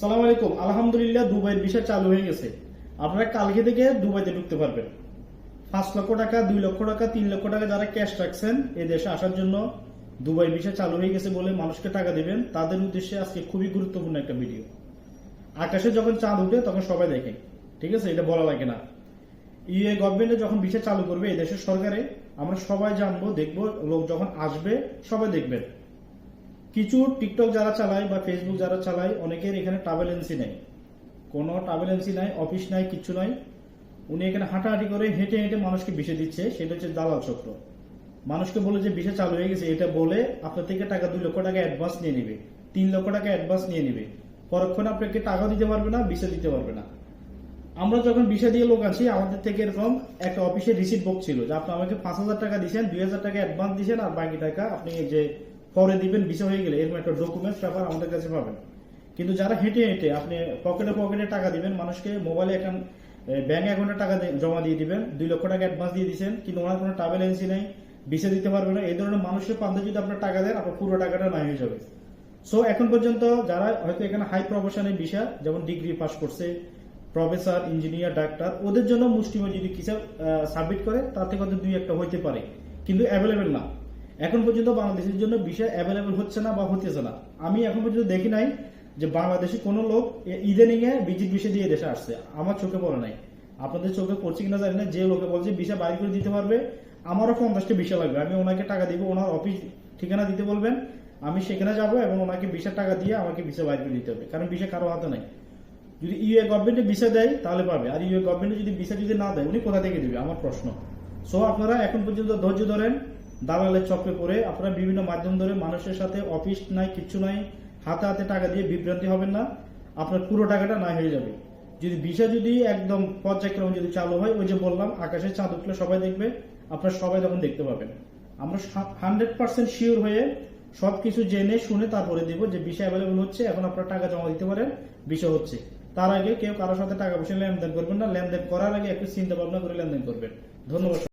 সালাম আলাইকুম। আলহামদুলিল্লাহ দুবাইয়ের ভিসা চালু হয়ে গেছে। আপনারা কালকে থেকে দুবাইতে ঢুকতে পারবেন। পাঁচ লক্ষ টাকা, দুই লক্ষ টাকা, তিন লক্ষ টাকা যারা ক্যাশ রাখছেন, এ দেশে আসার জন্য দুবাই ভিসা চালু হয়ে গেছে বলে মানুষকে টাকা দেবেন। তাদের উদ্দেশ্যে আজকে খুবই গুরুত্বপূর্ণ একটা ভিডিও আকাশে যখন চাঁদ উঠে, তখন সবাই দেখে। ঠিক আছে? এটা বলা লাগে না। ইউএ গভর্নমেন্টে যখন ভিসা চালু করবে এই দেশের সরকারে, আমরা সবাই জানব, দেখব, লোক যখন আসবে, সবাই দেখবেন। কিছু টিকটক যারা চালায় বা ফেসবুক যারা চালায়, অনেকের এখানে ট্রাভেল এজেন্সি নেই। কোনো ট্রাভেল এজেন্সি নাই অফিস নাই কিচ্ছু নাই। উনি এখানে হাঁটাহাঁটি করে হেঁটে হেঁটে মানুষকে বিষে দিচ্ছে, সেটা হচ্ছে দালাল চক্র। মানুষকে বলে যে বিষে চালু হয়ে গেছে, এটা বলে আপনার থেকে টাকা দুই লক্ষ টাকা অ্যাডভান্স নিয়ে নেবে, তিন লক্ষ টাকা অ্যাডভান্স নিয়ে নেবে। পরক্ষণে আপনাকে টাকা দিতে পারবে না, বিষে দিতে পারবে না। আমরা যখন বিষা দিয়ে লোক আছি আমাদের থেকে এরকম একটা অফিসে রিসিট বুক ছিল যে আপনি আমাকে পাঁচ হাজার টাকা দিয়েছেন, দুই হাজার টাকা অ্যাডভান্স দিয়েছেন, আর বাকি টাকা আপনি যে পরে দিবেন, বিষয় হয়ে গেলে এরকম একটা ডকুমেন্টস পেপার আমাদের কাছে পাবেন। কিন্তু যারা হেঁটে হেঁটে আপনি পকেটে পকেটে টাকা দিবেন, মানুষকে মোবাইলে এখন ব্যাংক অ্যাকাউন্টে টাকা জমা দিয়ে দিবেন, দুই লক্ষ টাকা অ্যাডভান্স দিয়ে দিচ্ছেন কিন্তু ওনার কোনো ট্রাভেল এজেন্সি নেই ভিসা দিতে পারবে না, এই ধরনের মানুষের পান্তে যদি আপনার টাকা দেন, আপনার পুরো টাকাটা নাই হয়ে যাবে। সো এখন পর্যন্ত যারা হয়তো এখানে হাই প্রফেশনের বিষয়, যেমন ডিগ্রি পাস করছে প্রফেসর ইঞ্জিনিয়ার ডাক্তার ওদের জন্য মুষ্টিময় যদি কিছু সাবমিট করে, তার থেকে হয়তো দুই একটা হইতে পারে। কিন্তু অ্যাভেলেবেল না। এখন পর্যন্ত বাংলাদেশের জন্য বিষয় অ্যাভেলেবেল হচ্ছে না বা হতেছে না। আমি এখন পর্যন্ত দেখি নাই যে বাংলাদেশি কোনো লোক ইদানিং এ বিজিট বিষয় দিয়ে দেশে আসছে। আমার চোখে পড়ে নাই। আপনাদের চোখে পড়ছে কিনা জানি না। যে লোকে বলছে বিষয় বাইর করে দিতে পারবে, আমারও পঞ্চাশটা বিষয় লাগবে। আমি ওনাকে টাকা দিব, ওনার অফিস ঠিকানা দিতে বলবেন। আমি সেখানে যাব এবং ওনাকে বিশার টাকা দিয়ে আমাকে বিষয় বাইর করে দিতে হবে। কারণ বিষয় কারও হাতে নাই। যদি ইউএ গভর্নমেন্টে ভিসা দেয়, তাহলে পাবে। আর ইউএ গভর্নমেন্টে যদি ভিসা যদি না দেয়, উনি কোথা থেকে দিবে? আমার প্রশ্ন। সো আপনারা এখন পর্যন্ত ধৈর্য ধরেন। দালালের চক্রে পড়ে আপনারা বিভিন্ন মাধ্যম ধরে মানুষের সাথে অফিস নাই কিচ্ছু নাই, হাতে হাতে টাকা দিয়ে বিভ্রান্তি হবেন না। আপনার পুরো টাকাটা না হয়ে যাবে। যদি ভিসা যদি একদম পর্যায়ক্রমে যদি চালু হয়, ওই যে বললাম আকাশে চাঁদ উঠলে সবাই দেখবে, আপনারা সবাই তখন দেখতে পাবেন। আমরা হান্ড্রেড পার্সেন্ট শিওর হয়ে সবকিছু জেনে শুনে তারপরে দিব যে বিষয় অ্যাভেলেবল হচ্ছে, এখন আপনারা টাকা জমা দিতে পারেন বিষয় হচ্ছে। তার আগে কেউ কারোর সাথে টাকা পয়সা লেনদেন করবেন না, লেনদেন করার আগে একটু চিন্তা ভাবনা করে লেনদেন করবেন। ধন্যবাদ